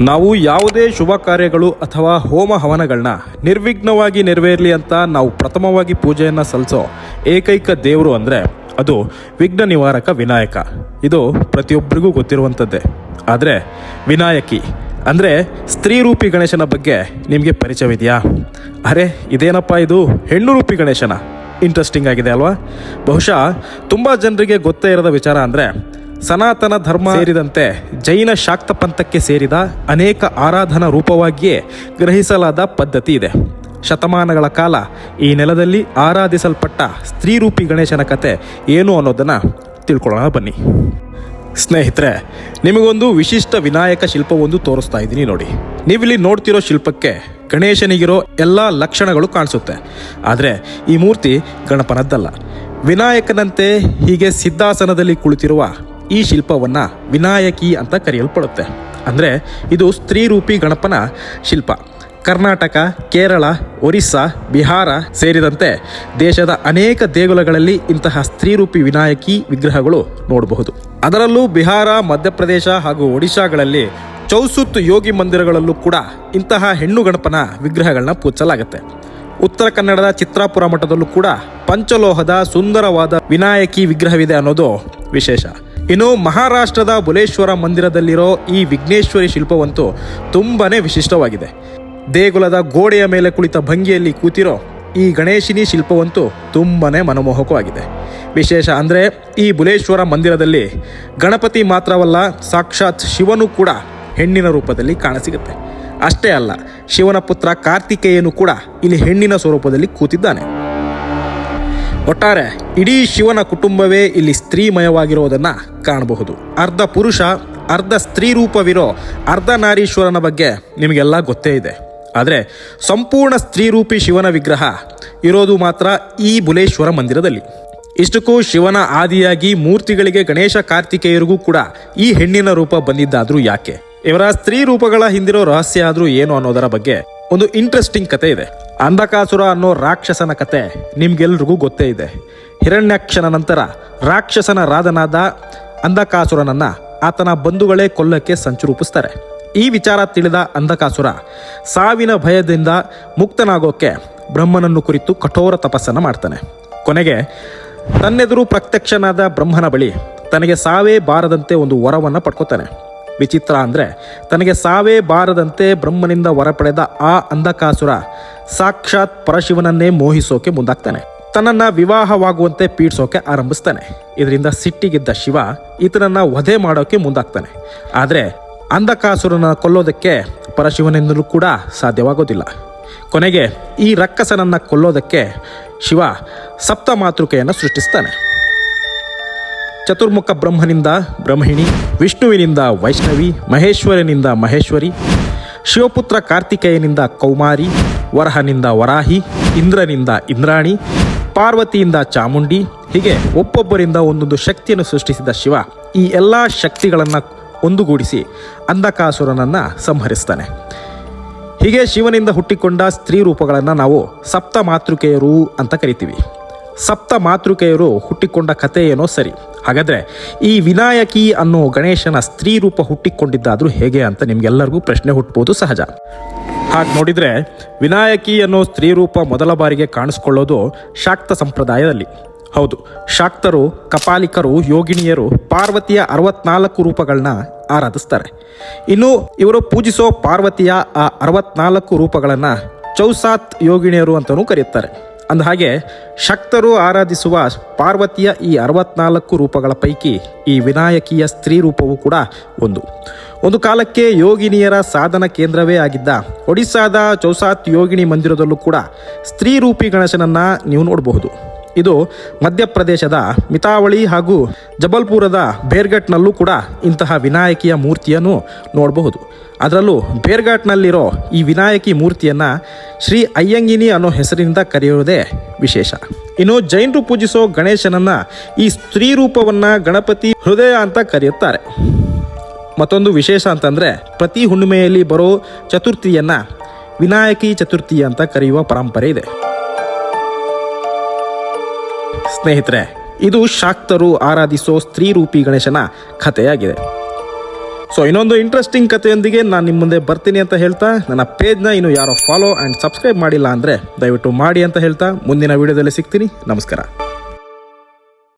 ನಾವು ಯಾವುದೇ ಶುಭ ಕಾರ್ಯಗಳು ಅಥವಾ ಹೋಮ ಹವನಗಳನ್ನ ನಿರ್ವಿಘ್ನವಾಗಿ ನೆರವೇರಲಿ ಅಂತ ನಾವು ಪ್ರಥಮವಾಗಿ ಪೂಜೆಯನ್ನು ಸಲ್ಲಿಸೋ ಏಕೈಕ ದೇವರು ಅಂದರೆ ಅದು ವಿಘ್ನ ನಿವಾರಕ ವಿನಾಯಕ. ಇದು ಪ್ರತಿಯೊಬ್ಬರಿಗೂ ಗೊತ್ತಿರುವಂಥದ್ದೇ ಆದರೆ ವಿನಾಯಕಿ ಅಂದರೆ ಸ್ತ್ರೀ ರೂಪಿ ಗಣೇಶನ ಬಗ್ಗೆ ನಿಮಗೆ ಪರಿಚಯವಿದೆಯಾ? ಅರೆ, ಇದೇನಪ್ಪ ಇದು? ಹೆಣ್ಣು ರೂಪಿ ಗಣೇಶನ? ಇಂಟ್ರೆಸ್ಟಿಂಗ್ ಆಗಿದೆ ಅಲ್ವಾ? ಬಹುಶಃ ತುಂಬ ಜನರಿಗೆ ಗೊತ್ತೇ ಇರದ ವಿಚಾರ ಅಂದರೆ ಸನಾತನ ಧರ್ಮ ಸೇರಿದಂತೆ ಜೈನ ಶಾಕ್ತ ಪಂಥಕ್ಕೆ ಸೇರಿದ ಅನೇಕ ಆರಾಧನಾ ರೂಪವಾಗಿಯೇ ಗ್ರಹಿಸಲಾದ ಪದ್ಧತಿ ಇದೆ. ಶತಮಾನಗಳ ಕಾಲ ಈ ನೆಲದಲ್ಲಿ ಆರಾಧಿಸಲ್ಪಟ್ಟ ಸ್ತ್ರೀರೂಪಿ ಗಣೇಶನ ಕತೆ ಏನು ಅನ್ನೋದನ್ನು ತಿಳ್ಕೊಳ್ಳೋಣ ಬನ್ನಿ. ಸ್ನೇಹಿತರೆ, ನಿಮಗೊಂದು ವಿಶಿಷ್ಟ ವಿನಾಯಕ ಶಿಲ್ಪವೊಂದು ತೋರಿಸ್ತಾ ಇದ್ದೀನಿ ನೋಡಿ. ನೀವಿಲ್ಲಿ ನೋಡ್ತಿರೋ ಶಿಲ್ಪಕ್ಕೆ ಗಣೇಶನಿಗಿರೋ ಎಲ್ಲ ಲಕ್ಷಣಗಳು ಕಾಣಿಸುತ್ತೆ. ಆದರೆ ಈ ಮೂರ್ತಿ ಗಣಪನದ್ದಲ್ಲ. ವಿನಾಯಕನಂತೆ ಹೀಗೆ ಸಿದ್ಧಾಸನದಲ್ಲಿ ಕುಳಿತಿರುವ ಈ ಶಿಲ್ಪವನ್ನು ವಿನಾಯಕಿ ಅಂತ ಕರೆಯಲ್ಪಡುತ್ತೆ. ಅಂದರೆ ಇದು ಸ್ತ್ರೀರೂಪಿ ಗಣಪನ ಶಿಲ್ಪ. ಕರ್ನಾಟಕ, ಕೇರಳ, ಒರಿಸ್ಸಾ, ಬಿಹಾರ ಸೇರಿದಂತೆ ದೇಶದ ಅನೇಕ ದೇಗುಲಗಳಲ್ಲಿ ಇಂತಹ ಸ್ತ್ರೀರೂಪಿ ವಿನಾಯಕಿ ವಿಗ್ರಹಗಳು ನೋಡಬಹುದು. ಅದರಲ್ಲೂ ಬಿಹಾರ, ಮಧ್ಯಪ್ರದೇಶ ಹಾಗೂ ಒಡಿಶಾಗಳಲ್ಲಿ ಚೌಸುತ್ತು ಯೋಗಿ ಮಂದಿರಗಳಲ್ಲೂ ಕೂಡ ಇಂತಹ ಹೆಣ್ಣು ಗಣಪನ ವಿಗ್ರಹಗಳನ್ನ ಪೂಜಿಸಲಾಗುತ್ತೆ. ಉತ್ತರ ಕನ್ನಡದ ಚಿತ್ರಾಪುರ ಮಠದಲ್ಲೂ ಕೂಡ ಪಂಚಲೋಹದ ಸುಂದರವಾದ ವಿನಾಯಕಿ ವಿಗ್ರಹವಿದೆ ಅನ್ನೋದು ವಿಶೇಷ. ಇನ್ನು ಮಹಾರಾಷ್ಟ್ರದ ಬುಲೇಶ್ವರ ಮಂದಿರದಲ್ಲಿರೋ ಈ ವಿಘ್ನೇಶ್ವರಿ ಶಿಲ್ಪವಂತೂ ತುಂಬಾನೇ ವಿಶಿಷ್ಟವಾಗಿದೆ. ದೇಗುಲದ ಗೋಡೆಯ ಮೇಲೆ ಕುಳಿತ ಭಂಗಿಯಲ್ಲಿ ಕೂತಿರೋ ಈ ಗಣೇಶಿನಿ ಶಿಲ್ಪವಂತೂ ತುಂಬಾ ಮನಮೋಹಕವಾಗಿದೆ. ವಿಶೇಷ ಅಂದರೆ ಈ ಬುಲೇಶ್ವರ ಮಂದಿರದಲ್ಲಿ ಗಣಪತಿ ಮಾತ್ರವಲ್ಲ, ಸಾಕ್ಷಾತ್ ಶಿವನು ಕೂಡ ಹೆಣ್ಣಿನ ರೂಪದಲ್ಲಿ ಕಾಣಸಿಗುತ್ತೆ. ಅಷ್ಟೇ ಅಲ್ಲ, ಶಿವನ ಪುತ್ರ ಕಾರ್ತಿಕೇಯನು ಕೂಡ ಇಲ್ಲಿ ಹೆಣ್ಣಿನ ಸ್ವರೂಪದಲ್ಲಿ ಕೂತಿದ್ದಾನೆ. ಒಟ್ಟಾರೆ, ಇಡೀ ಶಿವನ ಕುಟುಂಬವೇ ಇಲ್ಲಿ ಸ್ತ್ರೀಮಯವಾಗಿರೋದನ್ನ ಕಾಣಬಹುದು. ಅರ್ಧ ಪುರುಷ, ಅರ್ಧ ಸ್ತ್ರೀ ರೂಪವಿರೋ ಅರ್ಧ ನಾರೀಶ್ವರನ ಬಗ್ಗೆ ನಿಮಗೆಲ್ಲ ಗೊತ್ತೇ ಇದೆ. ಆದರೆ, ಸಂಪೂರ್ಣ ಸ್ತ್ರೀರೂಪಿ ಶಿವನ ವಿಗ್ರಹ ಇರೋದು ಮಾತ್ರ ಈ ಬುಲೇಶ್ವರ ಮಂದಿರದಲ್ಲಿ. ಇಷ್ಟಕ್ಕೂ ಶಿವನ ಆದಿಯಾಗಿ ಮೂರ್ತಿಗಳಿಗೆ ಗಣೇಶ ಕಾರ್ತಿಕೇಯರಿಗೂ ಕೂಡ ಈ ಹೆಣ್ಣಿನ ರೂಪ ಬಂದಿದ್ದಾದ್ರೂ ಯಾಕೆ? ಇವರ ಸ್ತ್ರೀ ರೂಪಗಳ ಹಿಂದಿರೋ ರಹಸ್ಯ ಆದ್ರೂ ಏನು ಅನ್ನೋದರ ಬಗ್ಗೆ ಒಂದು ಇಂಟ್ರೆಸ್ಟಿಂಗ್ ಕತೆ ಇದೆ. ಅಂಧಕಾಸುರ ಅನ್ನೋ ರಾಕ್ಷಸನ ಕತೆ ನಿಮ್ಗೆಲ್ರಿಗೂ ಗೊತ್ತೇ ಇದೆ. ಹಿರಣ್ಯಾಕ್ಷನ ನಂತರ ರಾಕ್ಷಸನ ರಾಧನಾದ ಅಂಧಕಾಸುರನನ್ನ ಆತನ ಬಂಧುಗಳೇ ಕೊಲ್ಲಕ್ಕೆ ಸಂಚು ರೂಪಿಸ್ತಾರೆ. ಈ ವಿಚಾರ ತಿಳಿದ ಅಂಧಕಾಸುರ ಸಾವಿನ ಭಯದಿಂದ ಮುಕ್ತನಾಗೋಕೆ ಬ್ರಹ್ಮನನ್ನು ಕುರಿತು ಕಠೋರ ತಪಸ್ಸನ್ನು ಮಾಡ್ತಾನೆ. ಕೊನೆಗೆ ತನ್ನೆದುರು ಪ್ರತ್ಯಕ್ಷನಾದ ಬ್ರಹ್ಮನ ಬಳಿ ತನಗೆ ಸಾವೇ ಬಾರದಂತೆ ಒಂದು ವರವನ್ನು ಪಡ್ಕೋತಾನೆ. ವಿಚಿತ್ರ ಅಂದರೆ ತನಗೆ ಸಾವೇ ಬಾರದಂತೆ ಬ್ರಹ್ಮನಿಂದ ಹೊರಪಡೆದ ಪಡೆದ ಆ ಅಂಧಕಾಸುರ ಸಾಕ್ಷಾತ್ ಪರಶಿವನನ್ನೇ ಮೋಹಿಸೋಕೆ ಮುಂದಾಗ್ತಾನೆ. ತನ್ನನ್ನು ವಿವಾಹವಾಗುವಂತೆ ಪೀಡಿಸೋಕೆ ಆರಂಭಿಸ್ತಾನೆ. ಇದರಿಂದ ಸಿಟ್ಟಿಗಿದ್ದ ಶಿವ ಈತನನ್ನು ವಧೆ ಮಾಡೋಕೆ ಮುಂದಾಗ್ತಾನೆ. ಆದರೆ ಅಂಧಕಾಸುರನ ಕೊಲ್ಲೋದಕ್ಕೆ ಪರಶಿವನಿಂದಲೂ ಕೂಡ ಸಾಧ್ಯವಾಗೋದಿಲ್ಲ. ಕೊನೆಗೆ ಈ ರಕ್ಕಸನನ್ನು ಕೊಲ್ಲೋದಕ್ಕೆ ಶಿವ ಸಪ್ತ ಮಾತೃಕೆಯನ್ನು ಸೃಷ್ಟಿಸ್ತಾನೆ. ಚತುರ್ಮುಖ ಬ್ರಹ್ಮನಿಂದ ಬ್ರಹ್ಮಿಣಿ, ವಿಷ್ಣುವಿನಿಂದ ವೈಷ್ಣವಿ, ಮಹೇಶ್ವರನಿಂದ ಮಹೇಶ್ವರಿ, ಶಿವಪುತ್ರ ಕಾರ್ತಿಕೇಯನಿಂದ ಕೌಮಾರಿ, ವರಹನಿಂದ ವರಾಹಿ, ಇಂದ್ರನಿಂದ ಇಂದ್ರಾಣಿ, ಪಾರ್ವತಿಯಿಂದ ಚಾಮುಂಡಿ, ಹೀಗೆ ಒಬ್ಬೊಬ್ಬರಿಂದ ಒಂದೊಂದು ಶಕ್ತಿಯನ್ನು ಸೃಷ್ಟಿಸಿದ ಶಿವ ಈ ಎಲ್ಲ ಶಕ್ತಿಗಳನ್ನು ಒಂದುಗೂಡಿಸಿ ಅಂಧಕಾಸುರನನ್ನು ಸಂಹರಿಸ್ತಾನೆ. ಹೀಗೆ ಶಿವನಿಂದ ಹುಟ್ಟಿಕೊಂಡ ಸ್ತ್ರೀ ರೂಪಗಳನ್ನು ನಾವು ಸಪ್ತ ಮಾತೃಕೆಯರು ಅಂತ ಕರಿತೀವಿ. ಸಪ್ತ ಮಾತೃಕೆಯರು ಹುಟ್ಟಿಕೊಂಡ ಕಥೆ ಏನೋ ಸರಿ. ಹಾಗಾದರೆ ಈ ವಿನಾಯಕಿ ಅನ್ನೋ ಗಣೇಶನ ಸ್ತ್ರೀ ರೂಪ ಹುಟ್ಟಿಕೊಂಡಿದ್ದಾದರೂ ಹೇಗೆ ಅಂತ ನಿಮಗೆಲ್ಲರಿಗೂ ಪ್ರಶ್ನೆ ಹುಟ್ಟಬಹುದು ಸಹಜ. ಹಾಗೆ ನೋಡಿದರೆ ವಿನಾಯಕಿ ಅನ್ನೋ ಸ್ತ್ರೀ ರೂಪ ಮೊದಲ ಬಾರಿಗೆ ಕಾಣಿಸ್ಕೊಳ್ಳೋದು ಶಾಕ್ತ ಸಂಪ್ರದಾಯದಲ್ಲಿ. ಹೌದು, ಶಾಕ್ತರು, ಕಪಾಲಿಕರು ಯೋಗಿಣಿಯರು ಪಾರ್ವತಿಯ ಅರವತ್ನಾಲ್ಕು ರೂಪಗಳನ್ನ ಆರಾಧಿಸ್ತಾರೆ. ಇನ್ನು ಇವರು ಪೂಜಿಸೋ ಪಾರ್ವತಿಯ ಆ ಅರವತ್ನಾಲ್ಕು ರೂಪಗಳನ್ನು ಚೌಸಾತ್ ಯೋಗಿಣಿಯರು ಅಂತಲೂ ಕರೆಯುತ್ತಾರೆ. ಅಂದಹಾಗೆ ಶಕ್ತರು ಆರಾಧಿಸುವ ಪಾರ್ವತಿಯ ಈ ಅರವತ್ನಾಲ್ಕು ರೂಪಗಳ ಪೈಕಿ ಈ ವಿನಾಯಕಿಯ ಸ್ತ್ರೀ ರೂಪವೂ ಕೂಡ ಒಂದು. ಒಂದು ಕಾಲಕ್ಕೆ ಯೋಗಿನಿಯರ ಸಾಧನ ಕೇಂದ್ರವೇ ಆಗಿದ್ದ ಒಡಿಸ್ಸಾದ ಚೌಸಾತ್ ಯೋಗಿನಿ ಮಂದಿರದಲ್ಲೂ ಕೂಡ ಸ್ತ್ರೀ ರೂಪಿ ಗಣೇಶನನ್ನು ನೀವು ನೋಡಬಹುದು. ಇದು ಮಧ್ಯಪ್ರದೇಶದ ಮಿತಾವಳಿ ಹಾಗೂ ಜಬಲ್ಪುರದ ಬೇರ್ಘಟ್ನಲ್ಲೂ ಕೂಡ ಇಂತಹ ವಿನಾಯಕಿಯ ಮೂರ್ತಿಯನ್ನು ನೋಡಬಹುದು. ಅದರಲ್ಲೂ ಬೇರ್ಘಾಟ್ನಲ್ಲಿರೋ ಈ ವಿನಾಯಕಿ ಮೂರ್ತಿಯನ್ನು ಶ್ರೀ ಅಯ್ಯಂಗಿನಿ ಅನ್ನೋ ಹೆಸರಿನಿಂದ ಕರೆಯುವುದೇ ವಿಶೇಷ. ಇನ್ನು ಜೈನರು ಪೂಜಿಸೋ ಗಣೇಶನನ್ನು ಈ ಸ್ತ್ರೀ ರೂಪವನ್ನು ಗಣಪತಿ ಹೃದಯ ಅಂತ ಕರೆಯುತ್ತಾರೆ. ಮತ್ತೊಂದು ವಿಶೇಷ ಅಂತಂದರೆ ಪ್ರತಿ ಹುಣ್ಣಿಮೆಯಲ್ಲಿ ಬರೋ ಚತುರ್ಥಿಯನ್ನು ವಿನಾಯಕಿ ಚತುರ್ಥಿ ಅಂತ ಕರೆಯುವ ಪರಂಪರೆ ಇದೆ. ಸ್ನೇಹಿತರೆ, ಇದು ಶಾಕ್ತರು ಆರಾಧಿಸೋ ಸ್ತ್ರೀರೂಪಿ ಗಣೇಶನ ಕಥೆಯಾಗಿದೆ. ಸೊ ಇನ್ನೊಂದು ಇಂಟ್ರೆಸ್ಟಿಂಗ್ ಕಥೆಯೊಂದಿಗೆ ನಾನು ನಿಮ್ಮ ಮುಂದೆ ಬರ್ತೀನಿ ಅಂತ ಹೇಳ್ತಾ, ನನ್ನ ಪೇಜ್ನ ಇನ್ನು ಯಾರೋ ಫಾಲೋ ಆ್ಯಂಡ್ ಸಬ್ಸ್ಕ್ರೈಬ್ ಮಾಡಿಲ್ಲ ಅಂದರೆ ದಯವಿಟ್ಟು ಮಾಡಿ ಅಂತ ಹೇಳ್ತಾ, ಮುಂದಿನ ವಿಡಿಯೋದಲ್ಲಿ ಸಿಗ್ತೀನಿ. ನಮಸ್ಕಾರ.